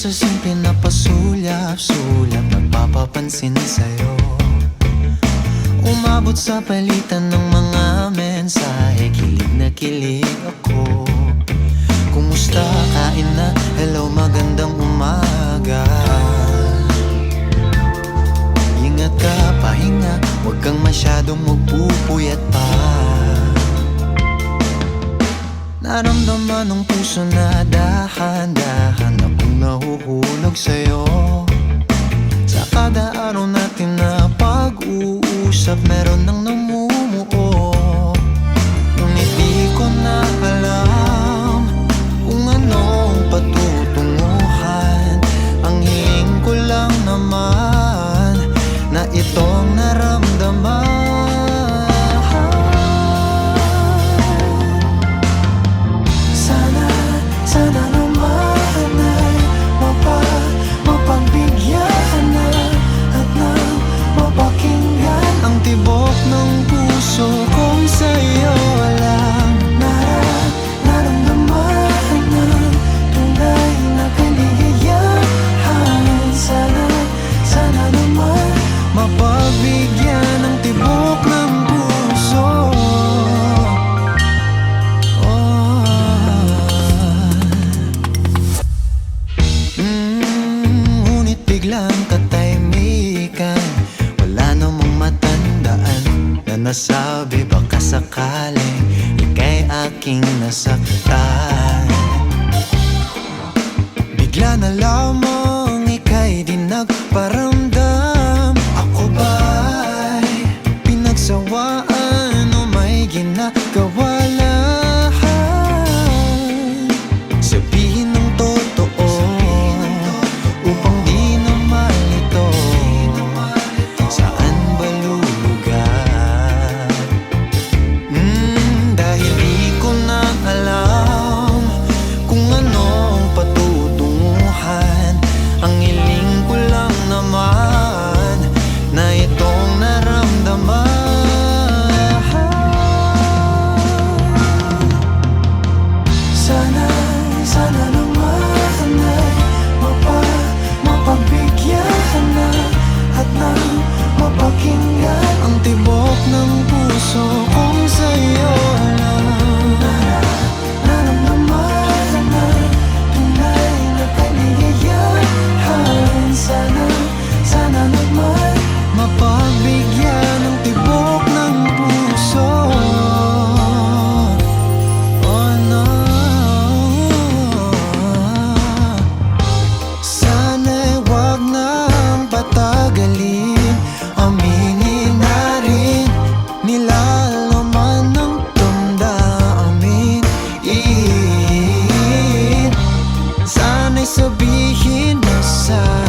Pinagsasing pinapasulyap-sulyap Nagpapapansin sa'yo Umabot sa palitan ng mga mensahe Kilig na kilig ako Kumusta? Kain na? Hello, magandang umaga Ingat ka, pahinga Huwag kang masyadong magpupuyat pa Naramdaman ng puso na dahan-dahan sa'yo nasabi Baka sakali ikay aking nasaktan. Bigla na lamang ikay di nagparamdam. Ako ba'y pinagsawaan o may ginagawa? pasar.